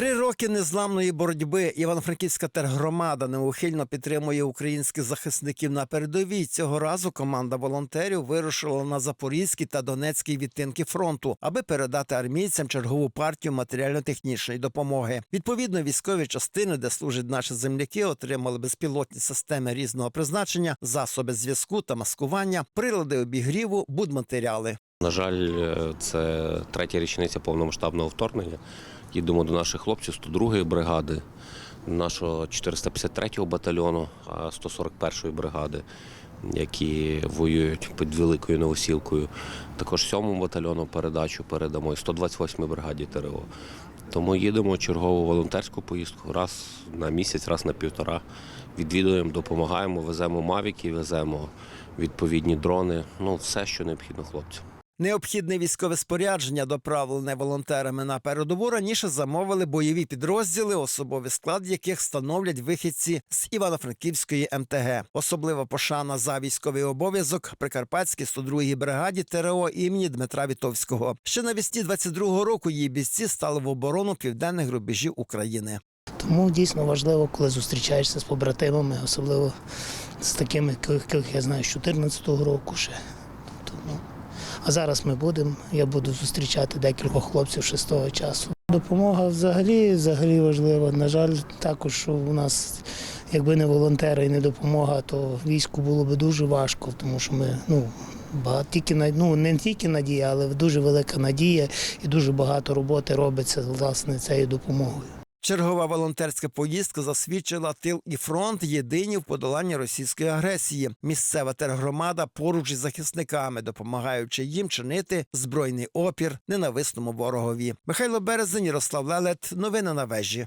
Три роки незламної боротьби Івано-Франківська тергромада неухильно підтримує українських захисників на передовій. Цього разу команда волонтерів вирушила на запорізький та донецький відтинки фронту, аби передати армійцям чергову партію матеріально-технічної допомоги. Відповідно, військові частини, де служать наші земляки, отримали безпілотні системи різного призначення, засоби зв'язку та маскування, прилади обігріву, будматеріали. На жаль, е, це третя річниця повномасштабного вторгнення. Їдемо до наших хлопців 102-ї бригади, нашого 453-го батальйону, 141-ї бригади, які воюють під Великою Новосілкою. Також 7-му батальйону передачу передамо і 128-й бригаді ТРО. Тому їдемо чергову волонтерську поїздку раз на місяць, раз на півтора. Відвідуємо, допомагаємо, веземо мавіки, веземо відповідні дрони. Ну, все, що необхідно хлопцям. Необхідне військове спорядження, доправлене волонтерами на передову, раніше замовили бойові підрозділи, особовий склад яких становлять вихідці з Івано-Франківської МТГ. Особлива пошана за військовий обов'язок Прикарпатській 102-й бригаді ТРО імені Дмитра Вітовського. Ще навесні 22-го року її бійці стали в оборону південних рубежів України. Тому дійсно важливо, коли зустрічаєшся з побратимами, особливо з такими, яких я знаю з 14-го року ще. А зараз ми будемо, я буду зустрічати декількох хлопців ще з того часу. Допомога взагалі, взагалі важлива. На жаль, також у нас, якби не волонтери і не допомога, то війську було б дуже важко, тому що ми ну, багато тільки ну, не тільки надія, але дуже велика надія і дуже багато роботи робиться власне цією допомогою. Чергова волонтерська поїздка засвідчила тил і фронт єдині в подоланні російської агресії. Місцева тергромада поруч із захисниками, допомагаючи їм чинити збройний опір ненависному ворогові. Михайло Березень, Ярослав Лелет. Новини на вежі.